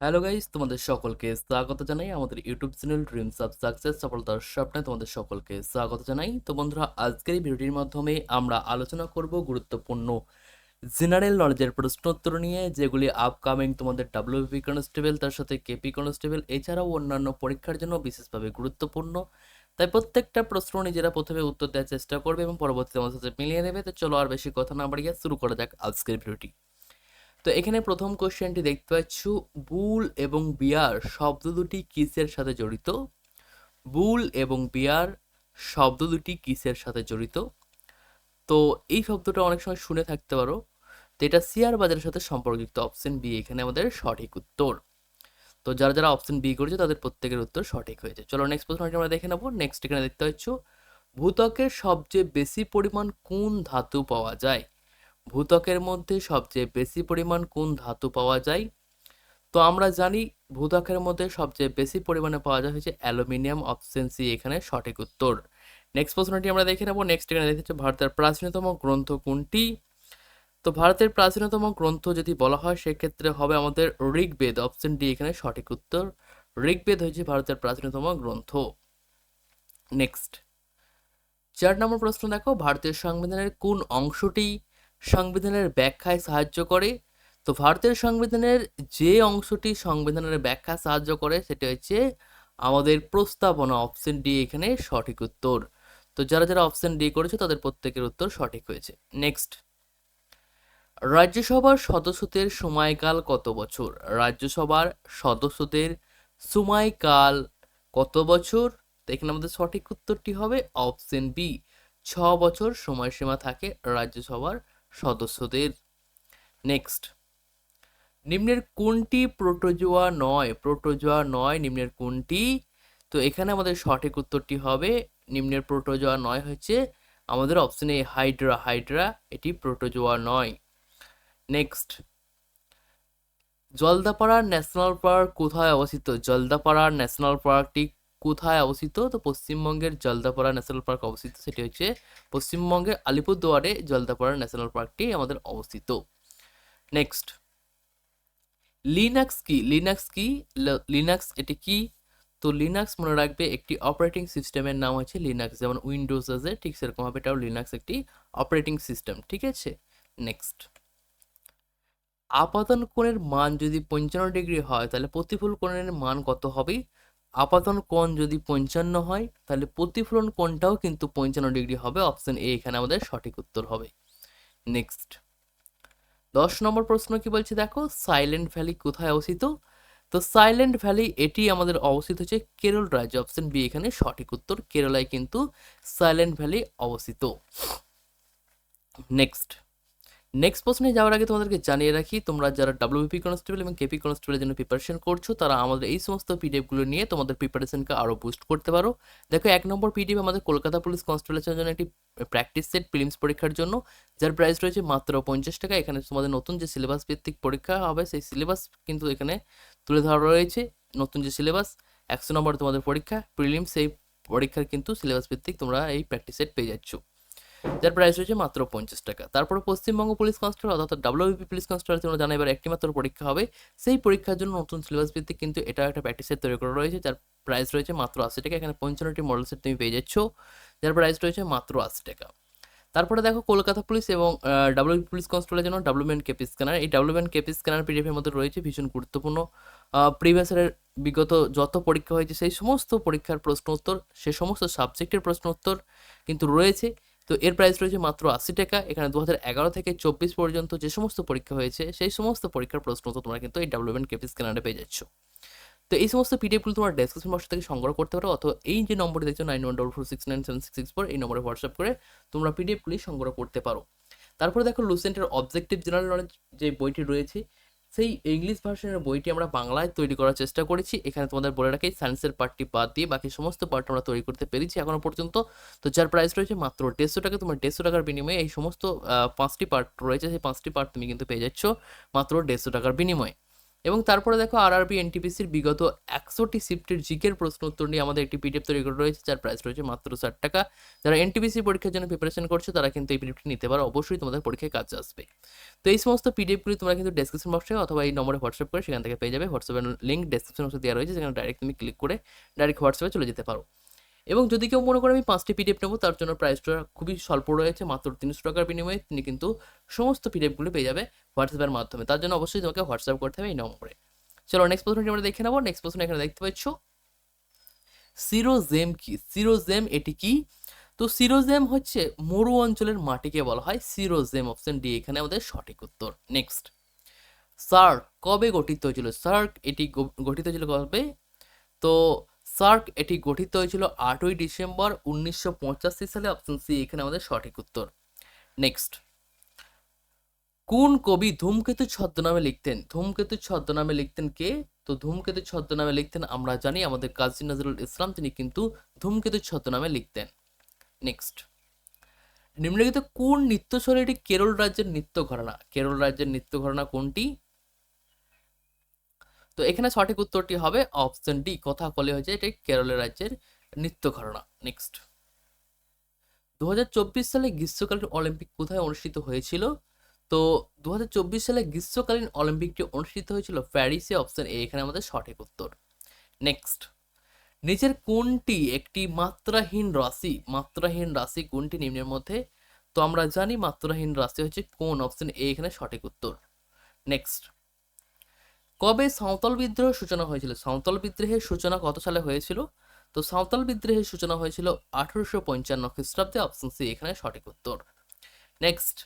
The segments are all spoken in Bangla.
হ্যালো গাইস, তোমাদের সকলকে স্বাগত জানাই আমাদের YouTube channel Dreams of Success সফলতার স্বপ্নে তোমাদের সকলকে স্বাগত জানাই। তো বন্ধুরা, আজকের এই ভিডিওটির মাধ্যমে আমরা আলোচনা করব গুরুত্বপূর্ণ জেনারেল নলেজের প্রশ্নোত্তর নিয়ে, যেগুলি আপকামিং তোমাদের ডাব্লিউপি কনস্টেবল তার সাথে কেপি কনস্টেবল এছাড়াও অন্যান্য পরীক্ষার জন্য বিশেষভাবে গুরুত্বপূর্ণ। তাই প্রত্যেকটা প্রশ্ন নিজেরা প্রথমে উত্তর দেওয়ার চেষ্টা করবে এবং পরবর্তীতে আমাদের সাথে মিলিয়ে নেবে। তো চলো আর বেশি কথা না বাড়িয়ে শুরু করা যাক আজকের ভিডিওটি। তো এখানে প্রথম কোশ্চেনটি দেখতে পাচ্ছ। বুল এবং বিয়ার শব্দ দুটি কিসের সাথে জড়িত? বুল এবং বিয়ার শব্দ দুটি কিসের সাথে জড়িত? তো এই শব্দটা অনেক সময় শুনে থাকতে পারো। তো এটা শেয়ার বাজারের সাথে সম্পর্কযুক্ত অপশন বি এখানে আমাদের সঠিক উত্তর। তো যারা যারা অপশন বি করেছে, তাদের প্রত্যেকের উত্তর সঠিক হয়েছে। চলো নেক্সট প্রশ্নটি আমরা দেখে নেব। নেক্সট এখানে দেখতে পাচ্ছ ভূতকের সবচেয়ে বেশি পরিমাণ কোন ধাতু পাওয়া যায়? ভূতকের মধ্যে সবচেয়ে বেশি পরিমাণ কোন ধাতু পাওয়া যায়? তো আমরা জানি ভূতকের মধ্যে সবচেয়ে বেশি পরিমাণে পাওয়া যায় হচ্ছে অ্যালুমিনিয়াম অপশন সি, এখানে সঠিক উত্তর। নেক্সট প্রশ্নটি আমরা দেখে নেব। নেক্সট এখানে দেখতে ভারতের প্রাচীনতম গ্রন্থ কোনটি? তো ভারতের প্রাচীনতম গ্রন্থ যদি বলা হয়, সেক্ষেত্রে হবে আমাদের ঋগ্বেদ। অপশন ডি এখানে সঠিক উত্তর। ঋগ্বেদ হচ্ছে ভারতের প্রাচীনতম গ্রন্থ। নেক্সট চার নম্বর প্রশ্ন দেখো। ভারতীয় সংবিধানের কোন অংশটি সংবিধানের ব্যাখ্যায় সাহায্য করে। তো ভারতের সংবিধানের যে অংশটি সংবিধানের ব্যাখ্যা সাহায্য করে, সেটা হচ্ছে আমাদের প্রস্তাবনা অপশন ডি এখানে সঠিক উত্তর। তো যারা যারা অপশন ডি করেছে, তাদের প্রত্যেকের উত্তর সঠিক হয়েছে। নেক্সট রাজ্যসভার সদস্যদের সময়কাল কত বছর? রাজ্যসভার সদস্যদের সময়কাল কত বছর? তো এখানে আমাদের সঠিক উত্তরটি হবে অপশন বি। ছ বছর সময়সীমা থাকে রাজ্যসভার সদস্যদের। নেক্সট নিম্নের কোনটি প্রোটোজোয়া নয়? প্রোটোজোয়া নয়, নিম্নের কোনটি? তো এখানে আমাদের সঠিক উত্তরটি হবে, নিম্নের প্রোটোজোয়া নয় হচ্ছে আমাদের অপশন হাইড্রা হাইড্রা এটি প্রোটোজোয়া নয়। নেক্সট জলদাপাড়া ন্যাশনাল পার্ক কোথায় অবস্থিত? জলদাপাড়া ন্যাশনাল পার্কটি কোথায় অবস্থিত? তো পশ্চিমবঙ্গের জলদাপাড়া ন্যাশনাল পার্ক অবস্থিত। সেটি হচ্ছে পশ্চিমবঙ্গের আলিপুরদুয়ারে জলদাপাড়া ন্যাশনাল পার্কটি আমাদের অবস্থিত। নেক্সট লিনাক্স কি? লিনাক্স কি? লিনাক্স এটি কি? তো লিনাক্স মনে রাখবে একটি অপারেটিং সিস্টেমের নাম হচ্ছে লিনাক্স যেমন উইন্ডোজ আছে, ঠিক সেরকমভাবে এটাও লিনাক্স একটি অপারেটিং সিস্টেম ঠিক আছে? নেক্সট আপাতন কোণের মান যদি পঞ্চান্ন ডিগ্রি হয়, তাহলে প্রতিফল কোণের মান কত হবে? আপাতন কোণ যদি পঞ্চান্ন হয়, তাহলে প্রতিফলন কোণটাও কিন্তু পঞ্চান্ন ডিগ্রি হবে। অপশন এ এখানে আমাদের সঠিক উত্তর হবে। নেক্সট দশ নম্বর প্রশ্ন কি বলছে? দেখো সাইলেন্ট ভ্যালি কোথায় অবস্থিত? তো সাইলেন্ট ভ্যালি এটি আমাদের অবস্থিত হচ্ছে কেরল রাজ্য। অপশন বি এখানে সঠিক উত্তর, কেরলায় কিন্তু সাইলেন্ট ভ্যালি অবস্থিত। নেক্সট নেক্সট প্রশ্নে যাওয়ার আগে তোমাদেরকে জানিয়ে রাখি, তোমরা যারা ডাব্লিউপি কনস্টেবল এবং কেপি কনস্টেবলের জন্য প্রিপারেশন করছ, তারা আমাদের এই সমস্ত পিডিএফগুলো নিয়ে তোমাদের প্রিপারেশনকে আরও বুস্ট করতে পারো। দেখো, এক নম্বর পিডিএফ আমাদের কলকাতা পুলিশ কনস্টেবলের জন্য একটি প্র্যাকটিস সেট প্রিলিমস পরীক্ষার জন্য, যার প্রাইস রয়েছে মাত্র পঞ্চাশ টাকা। এখানে তোমাদের নতুন যে সিলেবাস ভিত্তিক পরীক্ষা হবে, সেই সিলেবাস কিন্তু এখানে তুলে ধরা রয়েছে। নতুন যে সিলেবাস একশো নম্বর তোমাদের পরীক্ষা প্রিলিমস এই পরীক্ষার কিন্তু সিলেবাস ভিত্তিক তোমরা এই প্র্যাকটিস সেট পেয়ে যাচ্ছ। যার প্রাইস রয়েছে মাত্র পঞ্চাশ টাকা। তারপরে পশ্চিমবঙ্গ পুলিশ কনস্টেবল অর্থাৎ ডাব্লিউবি পুলিশ কনস্টেবল তোমরা জানা এবার একটি মাত্র পরীক্ষা হবে। সেই পরীক্ষার জন্য নতুন সিলেবাস ভিত্তিক কিন্তু এটা একটা প্র্যাকটিস সেট তৈরি করা রয়েছে, যার প্রাইস রয়েছে মাত্র আশি টাকা। এখানে পঞ্চান্নটি মডেল সেট তুমি পেয়ে যাচ্ছ, যার প্রাইস রয়েছে মাত্র আশি টাকা। তারপরে দেখো কলকাতা পুলিশ এবং ডাব্লিউবি পুলিশ কনস্টেবলের জন্য ডাব্লিউমেন কেপি স্ক্যানার এই ডাব্লিউমেন কেপি স্ক্যানার পিডিএফের মধ্যে রয়েছে, ভীষণ গুরুত্বপূর্ণ। প্রিভিয়াসের বিগত যত পরীক্ষা হয়েছে, সেই সমস্ত পরীক্ষার প্রশ্ন উত্তর সে সমস্ত সাবজেক্টের প্রশ্ন উত্তর কিন্তু রয়েছে। তো এর প্রাইস রয়েছে মাত্র আশি টাকা। এখানে দু এগারো থেকে চব্বিশ পর্যন্ত যে সমস্ত পরীক্ষা হয়েছে, সেই সমস্ত পরীক্ষার প্রশ্ন উত্তর তোমরা কিন্তু এই ডাব্লিউমেন কেপি স্ক্যানারে পেয়ে যাচ্ছ। তো এই সমস্ত পিডিএফগুলো তোমার ডেসক্রিপশন বক্স থেকে সংগ্রহ করতে পারো, অথবা এই যে নম্বরটি দেখছ nine one double four six nine seven six six four এই নম্বরে হোয়াটসঅ্যাপ করে তোমরা পিডিএফগুলি সংগ্রহ করতে পারো। তারপরে দেখো লুসেন্টের অবজেক্টিভ জেনারেল নলেজ যে বইটি রয়েছে সেই ইংলিশ ভার্সনের বইটি আমরা বাংলায় তৈরি করার চেষ্টা করেছি। এখানে তোমাদের বলে রাখি সায়েন্সের পার্টটি বাদ দিয়ে বাকি সমস্ত পার্ট আমরা তৈরি করতে পেরেছি এখনও পর্যন্ত। তো যার প্রাইস রয়েছে মাত্র দেড়শো টাকা, তোমার দেড়শো টাকার বিনিময়ে এই সমস্ত পাঁচটি পার্ট রয়েছে। সেই পাঁচটি পার্ট তুমি কিন্তু পেয়ে যাচ্ছ মাত্র দেড়শো টাকার বিনিময়ে। এবং তারপরে দেখো আর আরআরবি এনটিপিসির বিগত একশোটি শিফটের জিকের প্রশ্ন উত্তর নিয়ে আমাদের একটি পিডিএফ তৈরি করে রয়েছে, যার প্রাইস রয়েছে মাত্র ষাট টাকা। যারা এনটিপিসি পরীক্ষার জন্য প্রিপারেশন করছে, তারা কিন্তু এই পিডিএফটি নিতে পারো। অবশ্যই তোমাদের পরীক্ষায় কাজে আসবে। তো এই সমস্ত পিডিএফগুলি তোমরা কিন্তু ডেসক্রিপশন বক্সে অথবা এই নম্বরে হোয়াটসঅ্যাপ করে সেখান থেকে পেয়ে যাবে। হোয়াটসঅ্যাপের লিঙ্ক ডেসক্রিপশন বক্সে দেওয়া রয়েছে সেখানে ডাইরেক্ট তুমি ক্লিক করে ডাইরেক্ট হোয়াটসঅ্যাপে চলে যেতে পারো। এবং যদি কেউ মনে করে আমি পাঁচটি পিডিএফ নেব, তার জন্য প্রাইসটা খুবই স্বল্প রয়েছে, মাত্র তিনশো টাকার বিনিময়ে তিনি কিন্তু সমস্ত পিডিএফগুলো পেয়ে যাবে হোয়াটসঅ্যাপের মাধ্যমে। তার জন্য অবশ্যই তোমাকে হোয়াটসঅ্যাপ করতে হবে এই নম্বরে। চলো নেক্সট প্রশ্নটি আমরা দেখে নেব। নেক্সট প্রশ্ন এখানে দেখতে পাচ্ছ। সিরোজেম কি? সিরোজেম এটি কি? তো সিরোজেম হচ্ছে মরু অঞ্চলের মাটিকে বলা হয়। সিরোজেম অপশন ডি এখানে আমাদের সঠিক উত্তর। নেক্সট সার্ক কবে গঠিত হয়েছিল? সার্ক এটি গঠিত হয়েছিল কবে? তো সার্ক এটি গঠিত হয়েছিল আটই ডিসেম্বর উনিশশো পঁচাশি সালে অপশন সি এখানে আমাদের সঠিক উত্তর। নেক্সট কোন কবি ধূমকেতু ছদ্মনামে লিখতেন? ধূমকেতু ছদ্মনামে লিখতেন কে? তো ধূমকেতু ছদ্মনামে লিখতেন, আমরা জানি আমাদের কাজী নজরুল ইসলাম, তিনি কিন্তু ধূমকেতু ছদ্মনামে লিখতেন। নেক্সট নিম্নলিখিত কোন নৃত্যশৈলীটি কেরল রাজ্যের নৃত্য ঘরানা? কেরল রাজ্যের নৃত্য ঘরানা কোনটি? তো এখানে সঠিক উত্তরটি হবে অপশন ডি কথা বলে হয়েছে এটি কেরলের রাজ্যের নিত্য ঘটনা নেক্সট দু হাজার চব্বিশ সালে গ্রীষ্মকালীন অলিম্পিক কোথায় অনুষ্ঠিত হয়েছিল? তো দু হাজার চব্বিশ সালে গ্রীষ্মকালীন অলিম্পিকটি অনুষ্ঠিত হয়েছিল প্যারিসে। অপশন এ এখানে আমাদের সঠিক উত্তর। নেক্সট নিচের কোনটি একটি মাত্রাহীন রাশি? মাত্রাহীন রাশি কোনটি নিম্নের মধ্যে? তো আমরা জানি মাত্রাহীন রাশি হচ্ছে কোন। অপশন এ এখানে সঠিক উত্তর। নেক্সট কবে সাঁওতাল বিদ্রোহের সূচনা হয়েছিল? সাঁওতাল বিদ্রোহের সূচনা কত সালে হয়েছিল? তো সাঁওতাল বিদ্রোহের সূচনা হয়েছিল আঠারোশো পঞ্চান্ন খ্রিস্টাব্দে। অপশন সি এখানে সঠিক উত্তর। নেক্সট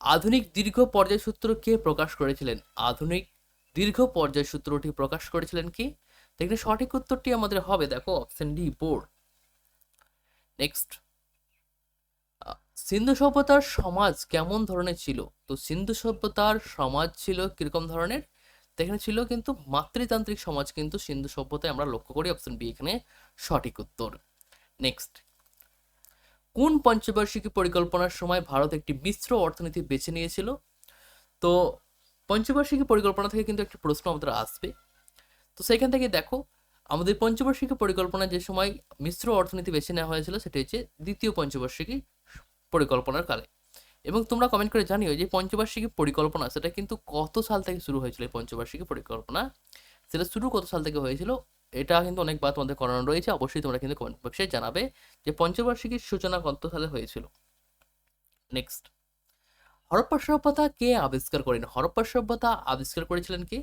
আধুনিক দীর্ঘ পর্যায় সূত্র কে প্রকাশ করেছিলেন? আধুনিক দীর্ঘ পর্যায় সূত্রটি প্রকাশ করেছিলেন কি? এখানে সঠিক উত্তরটি আমাদের হবে, দেখো option D board next Sindhu সভ্যতার সমাজ কেমন ধরনের ছিল? তো সিন্ধু সভ্যতার সমাজ ছিল কীরকম ধরনের? এখানে ছিল কিন্তু মাতৃতান্ত্রিক সমাজ, কিন্তু সিন্ধু সভ্যতায় আমরা লক্ষ্য করি অপশন বি এখানে সঠিক উত্তর। নেক্সট কোন পঞ্চবার্ষিকী পরিকল্পনার সময় ভারত একটি মিশ্র অর্থনীতি বেছে নিয়েছিল? তো পঞ্চবার্ষিকী পরিকল্পনা থেকে কিন্তু একটি প্রশ্ন আমাদের আসবে। তো সেখান থেকে দেখো, আমাদের পঞ্চবার্ষিকী পরিকল্পনা যে সময় মিশ্র অর্থনীতি বেছে নেওয়া হয়েছিল, সেটি হচ্ছে দ্বিতীয় পঞ্চবার্ষিকী পরিকল্পনার কালে। এবং তোমরা কমেন্ট করে জানিও যে পঞ্চবার্ষিকী পরিকল্পনা, সেটা কিন্তু কত সাল থেকে শুরু হয়েছিল এই পঞ্চবার্ষিকী পরিকল্পনা? সেটা শুরু কত সাল থেকে হয়েছিল? এটা কিন্তু অনেকবার তোমাদের করানো রয়েছে, অবশ্যই তোমরা কিন্তু কমেন্ট বক্সে জানাবে যে পঞ্চবার্ষিকীর সূচনা কত সালে হয়েছিল। নেক্সট হরপ্পা সভ্যতা কে আবিষ্কার করেন? হরপ্পা সভ্যতা আবিষ্কার করেছিলেন কি?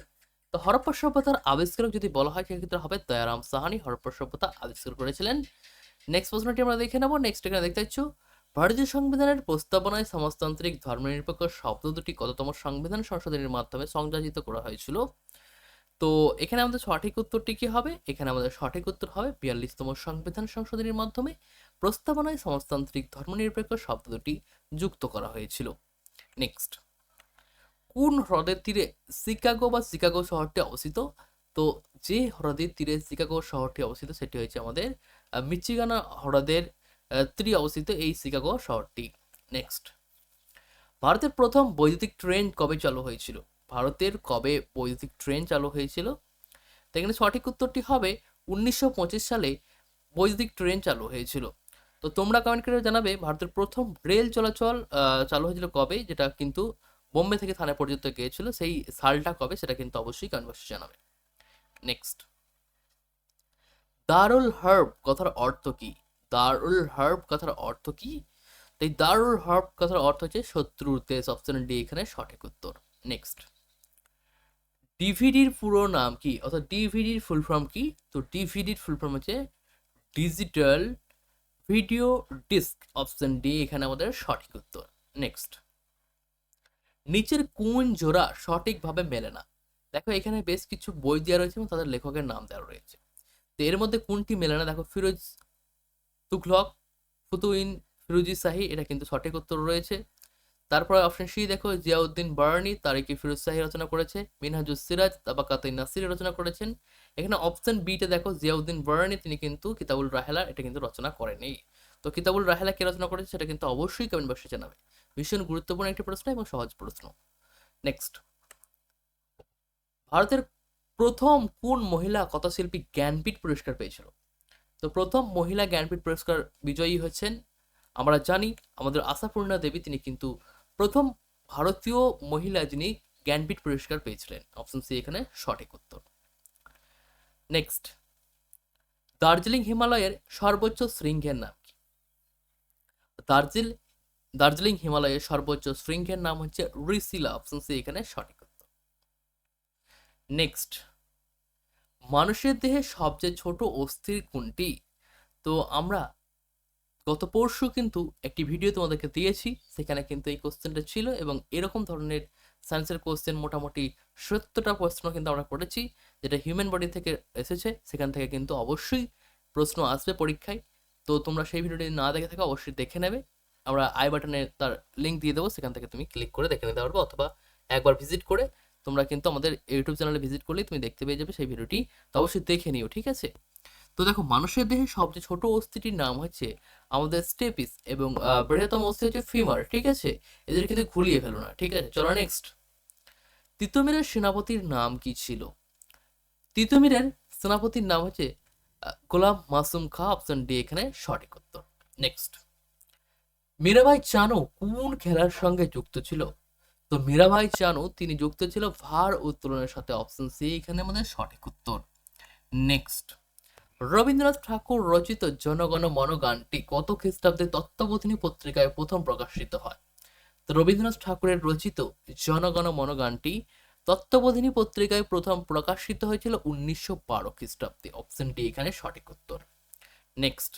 তো হরপ্পা সভ্যতার আবিষ্কারক যদি বলা হয় সেক্ষেত্রে হবে দয়ারাম সাহানি। হরপ্পা সভ্যতা আবিষ্কার করেছিলেন। নেক্সট প্রশ্নটি আমরা দেখে নেব। নেক্সট এখানে দেখতে পাচ্ছ ভারতীয় সংবিধানের প্রস্তাবনায় সমাজতান্ত্রিক ধর্মনিরপেক্ষ শব্দ দুটি কততম সংবিধান সংশোধনের মাধ্যমে সংযোজিত করা হয়েছিল। তো এখানে আমাদের সঠিক উত্তরটি কি হবে? এখানে আমাদের সঠিক উত্তর হবে বিয়াল্লিশতম সংবিধান সংশোধনের মাধ্যমে প্রস্তাবনায় সমাজতান্ত্রিক ধর্মনিরপেক্ষ শব্দ দুটি যুক্ত করা হয়েছিল। নেক্সট। কোন হ্রদের তীরে শিকাগো বা শিকাগো শহরটি অবস্থিত? তো যে হ্রদের তীরে শিকাগো শহরটি অবস্থিত সেটি হচ্ছে আমাদের মিচিগানা হ্রদের তীরে অবস্থিত এই শিকাগো শহরটি। নেক্সট ভারতের প্রথম বৈদ্যুতিক ট্রেন কবে চালু হয়েছিল? ভারতের কবে বৈদ্যুতিক ট্রেন চালু হয়েছিল? তো এখানে সঠিক উত্তরটি হবে উনিশশো পঁচিশ সালে বৈদ্যুতিক ট্রেন চালু হয়েছিল। তো তোমরা কমেন্ট করে জানাবে ভারতের প্রথম রেল চলাচল চালু হয়েছিল কবে? যেটা কিন্তু বোম্বে থেকে থানা পর্যন্ত গিয়েছিল, সেই সালটা কবে? সেটা কিন্তু অবশ্যই কমেন্ট বক্সে জানাবে। নেক্সট দারুল হার্ব কথার অর্থ কি? দারুল হার্ব কথার অর্থ কি? তাই দারুল হার্ব কথার অর্থ হচ্ছে শত্রুর দেশ অপশন ডি এখানে সঠিক উত্তর। নেক্সট ডিভিডির পুরো নাম কি? অর্থাৎ ডিভিডির ফুল ফর্ম কি? তো ডিভিডির ফুল ফর্ম হচ্ছে digital video disc option D এখানে আমাদের সঠিক উত্তর। নেক্সট নিচের কোন জোড়া সঠিকভাবে মেলে না? দেখো এখানে বেশ কিছু বই দেওয়া রয়েছে এবং তাদের লেখকের নাম দেওয়া রয়েছে। তো এর মধ্যে কোনটি মেলে না? দেখো ফিরোজ তুঘলক ফুতুইন, ফিরোজি শাহী, এটা কিন্তু সঠিক উত্তর রয়েছে। তারপরে অপশন সি দেখো, জিয়াউদ্দিন বার্নি, তারিকি ফিরোজ শাহী রচনা করেছে, মিনহাজুস সিরাজ তাবাকাতে নাসির রচনা করেছেন। এখানে অপশন বিতে দেখো, জিয়াউদ্দিন বার্নি, তিনি কিন্তু কিতাবুল রাহেলা, এটা কিন্তু রচনা করেনি তো কিতাবুল রাহেলা কে রচনা করেছে, সেটা কিন্তু অবশ্যই কমেন্ট বক্সে জানাবে। ভীষণ গুরুত্বপূর্ণ একটি প্রশ্ন এবং সহজ প্রশ্ন। নেক্সট ভারতের প্রথম কোন মহিলা কথাশিল্পী জ্ঞানপীঠ পুরস্কার পেয়েছিল? তো প্রথম মহিলা জ্ঞানপীঠ পুরস্কার বিজয়ী হচ্ছেন। আমরা জানি, আমাদের আশাপূর্ণা দেবী, তিনি কিন্তু প্রথম ভারতীয় মহিলা যিনি জ্ঞানপীঠ পুরস্কার পেয়েছিলেন। অপশন সি এখানে সঠিক উত্তর। নেক্সট দার্জিলিং হিমালয়ের সর্বোচ্চ শৃঙ্গের নাম কি? দার্জিল, দার্জিলিং হিমালয়ের সর্বোচ্চ শৃঙ্গের নাম হচ্ছে রিসিলা অপশন সি এখানে সঠিক উত্তর। নেক্সট মানুষের দেহে সবচেয়ে ছোট অস্থির কোনটি? তো আমরা গত পরশু কিন্তু একটি ভিডিও তোমাদেরকে দিয়েছি, সেখানে কিন্তু এই কোশ্চেনটা ছিল এবং এরকম ধরনের সায়েন্সের কোশ্চেন মোটামুটি সত্তরটা প্রশ্ন কিন্তু আমরা করেছি, যেটা হিউম্যান বডি থেকে এসেছে, সেখান থেকে কিন্তু অবশ্যই প্রশ্ন আসবে পরীক্ষায়। তো তোমরা সেই ভিডিওটি না দেখে থাকো, অবশ্যই দেখে নেবে। আমরা আই বাটনে তার লিঙ্ক দিয়ে দেবো, সেখান থেকে তুমি ক্লিক করে দেখে নিতে পারবে অথবা একবার ভিজিট করে তোমরা কিন্তু আমাদের ইউটিউব চ্যানেলে ভিজিট করলেই তুমি দেখতে পেয়ে যাবে সেই ভিডিওটি। তো অবশ্যই দেখে নিও, ঠিক আছে? তো দেখো, মানুষের দেহে সবচেয়ে ছোট অস্থিটির নাম হচ্ছে আমাদের স্টেপিস এবং বৃহত্তম অস্থি হচ্ছে ফিমার ঠিক আছে? এদের কিন্তু ঘুরিয়ে ফেলো না, ঠিক আছে? চলো নেক্সট তিতুমিরের সেনাপতির নাম কি ছিল? তিতুমিরের সেনাপতির নাম হচ্ছে গোলাম মাসুম খা অপশন ডি এখানে সঠিক উত্তর। নেক্সট মীরাবাই চানু কোন খেলার সঙ্গে যুক্ত ছিল? তো মীরাবাই চানু, তিনি যুক্ত ছিল ভার উত্তোলনের সাথে অপশন সি এখানে আমাদের সঠিক উত্তর। নেক্সট রবীন্দ্রনাথ ঠাকুর রচিত জনগণ মন গানটি কত খ্রিস্টাব্দে তত্ত্ববোধিনী পত্রিকায় প্রথম প্রকাশিত হয়? তো রবীন্দ্রনাথ ঠাকুরের রচিত জনগণ মন গানটি তত্ত্ববোধিনী পত্রিকায় প্রথম প্রকাশিত হয়েছিল উনিশশো বারো খ্রিস্টাব্দে। অপশন ডি এখানে সঠিক উত্তর। নেক্সট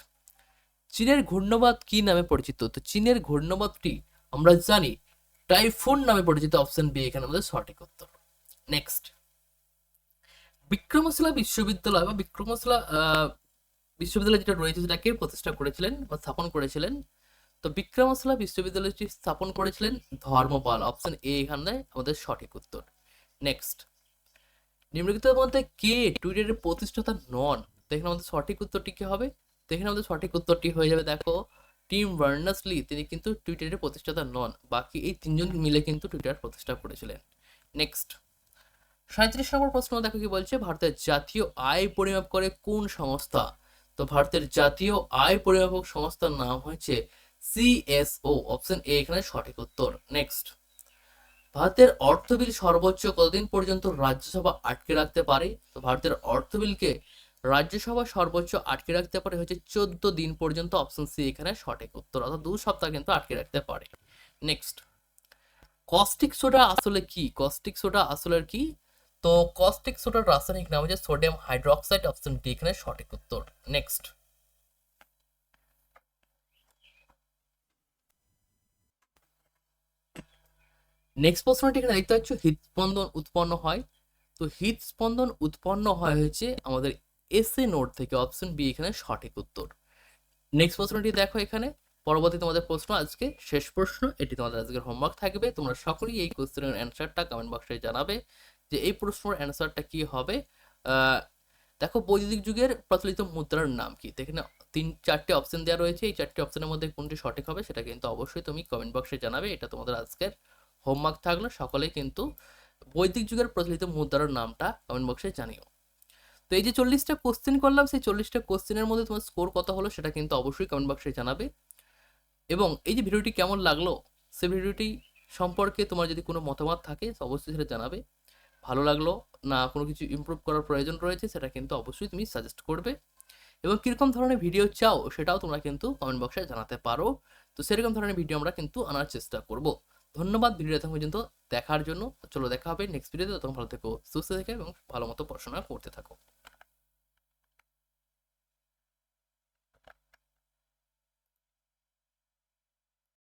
চীনের ঘূর্ণবাদ কি নামে পরিচিত? তো চীনের ঘূর্ণবাদটি আমরা জানি টাইফুন নামে পরিচিত অপশন বি এখানে আমাদের সঠিক উত্তর। নেক্সট বিক্রমশিলা বিশ্ববিদ্যালয় বা বিক্রমশিলা বিশ্ববিদ্যালয় যেটা রয়েছে সেটাকে প্রতিষ্ঠা করেছিলেন বা স্থাপন করেছিলেন? তো বিক্রমশিলা বিশ্ববিদ্যালয়টি স্থাপন করেছিলেন ধর্মপাল। অপশন এ এখানে আমাদের সঠিক উত্তর। নেক্সট নিম্নলিখিতের মধ্যে কে টুইটারের প্রতিষ্ঠাতা নন? তো এখানে আমাদের সঠিক উত্তরটি কি হবে? তো এখানে আমাদের সঠিক উত্তরটি হয়ে যাবে, দেখো টিম বার্নার্সলি তিনি কিন্তু টুইটারের প্রতিষ্ঠাতা নন। বাকি এই তিনজন মিলে কিন্তু টুইটার প্রতিষ্ঠা করেছিলেন। নেক্সট সাঁত্রিশ নম্বর প্রশ্ন দেখো কি বলছে, ভারতের জাতীয় আয় পরিমাপ করে কোন সংস্থা? তো ভারতের জাতীয় আয় পরিমাপক সংস্থার নাম হয়েছে সিএসও অপশন এ এখানে সঠিক উত্তর। নেক্সট ভারতের অর্থ বিল সর্বোচ্চ কতদিন পর্যন্ত রাজ্যসভা আটকে রাখতে পারে? তো ভারতের অর্থ বিলকে রাজ্যসভা সর্বোচ্চ আটকে রাখতে পারে হচ্ছে চোদ্দ দিন পর্যন্ত অপশন সি এখানে সঠিক উত্তর, অর্থাৎ দু সপ্তাহ কিন্তু আটকে রাখতে পারে। নেক্সট কস্টিক সোডা আসলে কি? কস্টিক সোডা আসলে কি? তো কস্টিক সোডার রাসায়নিক নাম হচ্ছে সোডিয়াম হাইড্রোক্সাইড অপশন ডি এখানে সঠিক উত্তর। নেক্সট নেক্সট প্রশ্নটি এখানে দেখতে পাচ্ছ হৃদস্পন্দন উৎপন্ন হয়। তো হৃদস্পন্দন উৎপন্ন হয় হচ্ছে আমাদের এসএ নোড থেকে অপশন বি এখানে সঠিক উত্তর। নেক্সট প্রশ্নটি দেখো এখানে। পরবর্তী তোমাদের প্রশ্ন আজকে। শেষ প্রশ্ন। এটি তোমাদের আজকের হোমওয়ার্ক থাকবে। তোমরা সকলেই এই কোশ্চেনের অ্যান্সারটা কমেন্ট বক্সে জানাবে যে এই প্রশ্নের অ্যান্সারটা কি হবে। দেখো বৈদিক যুগের প্রচলিত মুদ্রার নাম কি? এখানে তিন, চারটে অপশন দেওয়া রয়েছে। এই চারটে অপশনের মধ্যে কোনটি সঠিক হবে সেটা কিন্তু অবশ্যই তুমি কমেন্ট বক্সে জানাবে। এটা তোমাদের আজকের হোমওয়ার্ক থাকল। সকলেই কিন্তু বৈদিক যুগের প্রচলিত মুদ্রার নামটা কমেন্ট বক্সে জানিও। তো এই যে চল্লিশটা কোশ্চেন করলাম, সেই চল্লিশটা কোশ্চেনের মধ্যে তোমার স্কোর কত হলো সেটা কিন্তু অবশ্যই কমেন্ট বক্সে জানাবে। এবং এই যে ভিডিওটি কেমন লাগল সে ভিডিওটি সম্পর্কে তোমার যদি কোনো মতামত থাকে অবশ্যই সেটা জানাবে। ভালো লাগল, না কোনো কিছু ইমপ্রুভ করার প্রয়োজন রয়েছে, সেটা কিন্তু অবশ্যই তুমি সাজেস্ট করবে। এবং কীরকম ধরনের ভিডিও চাও, সেটাও তোমরা কিন্তু কমেন্ট বক্সে জানাতে পারো। তো সেরকম ধরনের ভিডিও আমরা কিন্তু আনার চেষ্টা করব। ধন্যবাদ ভিডিও এখন পর্যন্ত দেখার জন্য। চলো দেখা হবে নেক্সট ভিডিওতে তখন ভালো থেকো, সুস্থ থেকে এবং ভালো মতো পড়াশোনা করতে থাকো।